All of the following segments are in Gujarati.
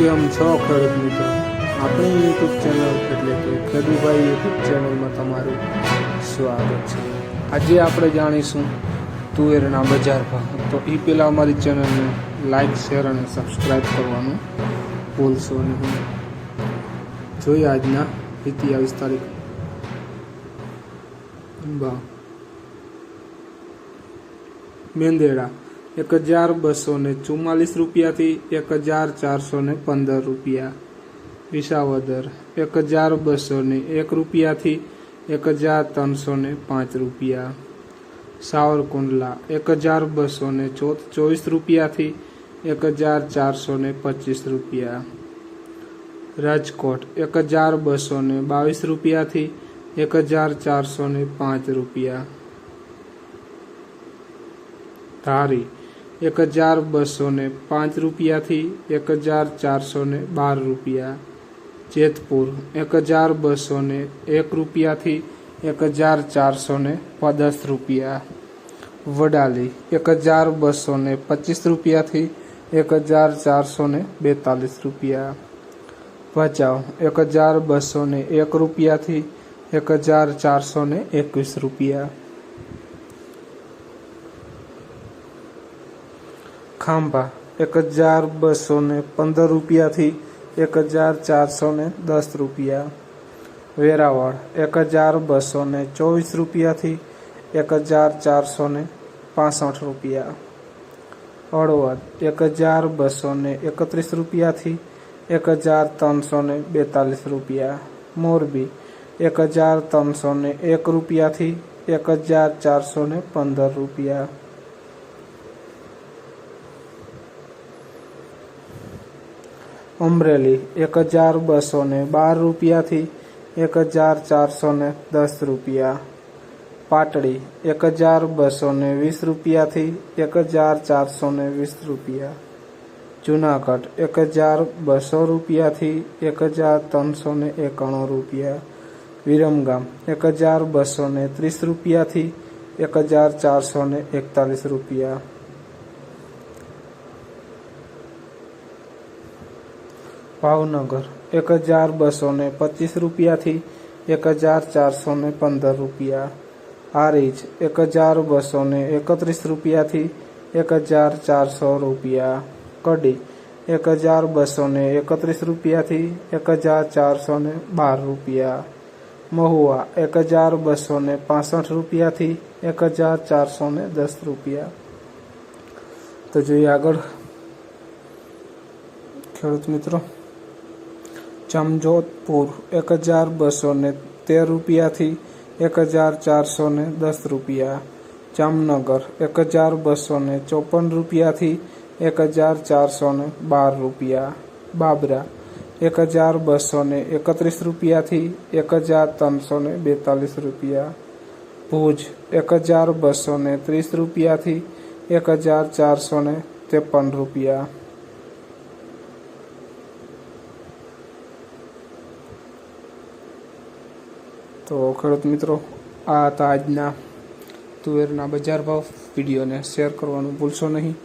કેમ છો ખેડૂત મિત્રો. આપણી યુટ્યુબ ચેનલ એટલે કે ખેડૂભાઈ યુટ્યુબ ચેનલમાં તમારું સ્વાગત છે. આજે આપણે જાણીશું તુવેરના બજાર ભાવ. તો એ પહેલાં અમારી ચેનલને લાઈક શેર અને સબસ્ક્રાઈબ કરવાનું ભૂલશો નહીં. જોઈએ આજના ઇતિહાસ તારીખ. ભાવ મેંદેડા. એક હજાર બસો ને ચુમ્માલીસ રૂપિયાથી એક હજાર ચારસો ને પંદર રૂપિયા. વિસાવદર, એક હજાર બસો ને એક રૂપિયાથી એક હજાર ત્રણસો ને પાંચ રૂપિયા. સાવરકુંડલા, એક હજાર બસો ને ચોવીસ રૂપિયાથી એક હજાર ચારસો ને પચીસ રૂપિયા. રાજકોટ, એક હજાર બસો ને બાવીસ રૂપિયાથી એક હજાર ચારસો ને પાંચ રૂપિયા. ધારી એક હજાર બસો ને પાંચ રૂપિયાથી એક હજાર ચારસો ને બાર રૂપિયા જેતપુર એક હજાર બસો ને એક રૂપિયાથી એક હજાર ચારસો ને પચાસ રૂપિયા વડાલી એક હજાર બસો ને પચીસ રૂપિયાથી એક હજાર ચારસો ને બેતાલીસ રૂપિયા ભચાઉ એક હજાર બસો ને એક રૂપિયાથી એક હજાર ચારસો ને એકવીસ રૂપિયા ખાંભા, એક હજાર બસો ને પંદર રૂપિયાથી એક હજાર ચારસો ને દસ રૂપિયા. વેરાવળ, એક હજાર બસો ને ચોવીસ રૂપિયાથી એક હજાર ચારસો ને પાસઠ રૂપિયા. હળવદ, એક હજાર બસો ને એકત્રીસ રૂપિયાથી એક હજાર ત્રણસો ને બેતાલીસ રૂપિયા. મોરબી, એક હજાર ત્રણસો ને એક રૂપિયાથી એક હજાર ચારસો ને પંદર રૂપિયા. અમરેલી એક હજાર બસો ને બાર રૂપિયાથી એક હજાર ચારસો ને દસ રૂપિયા. પાટડી એક હજાર બસો ને વીસ રૂપિયાથી એક હજાર ચારસો ને વીસ રૂપિયા. જુનાગઢ એક હજાર બસો રૂપિયાથી એક હજાર ત્રણસો ને એકાણું રૂપિયા. વિરમગામ એક હજાર બસો ને ત્રીસ રૂપિયાથી એક હજાર ચારસો ને એકતાલીસ રૂપિયા. ભાવનગર એક હજાર બસો ને પચીસ રૂપિયાથી એક હજાર ચારસો ને પંદર રૂપિયા હારીજ એક હજાર બસો ને એકત્રીસ રૂપિયાથી એક હજાર ચારસો રૂપિયા કડી એક હજાર બસો ને એકત્રીસ રૂપિયાથી એક હજાર ચારસો ને બાર રૂપિયા મહુવા એક હજાર બસો ને પાસઠ રૂપિયાથી એક હજાર ચારસો ને દસ રૂપિયા તો જોઈએ આગળ ખેડૂત મિત્રો જામજોધપુર એક હજાર બસો ને તેર રૂપિયાથી એક હજાર ચારસો ને દસ રૂપિયા. જામનગર એક હજાર બસો ને ચોપન રૂપિયાથી એક હજાર ચારસો ને બાર રૂપિયા. બાબરા એક હજાર બસો ને એકત્રીસ રૂપિયાથી એક હજાર ત્રણસો ને બેતાલીસ રૂપિયા. ભુજ એક હજાર બસો ને ત્રીસ રૂપિયાથી એક હજાર ચારસો ને ત્રેપન રૂપિયા. તો ખેડૂત મિત્રો, આ હતા આજના તુવેરના બજાર ભાવ. વિડીયોને શેર કરવાનું ભૂલશો નહીં.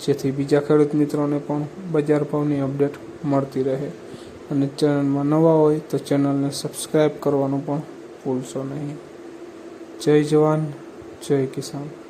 જેથી બીજા ખેડૂત મિત્રોને પણ બજાર ભાવની અપડેટ મળતી રહે. અને ચેનલમાં નવા હોય તો ચેનલને સબસ્ક્રાઈબ કરવાનું પણ ભૂલશો નહીં. જય જવાન, જય કિસાન.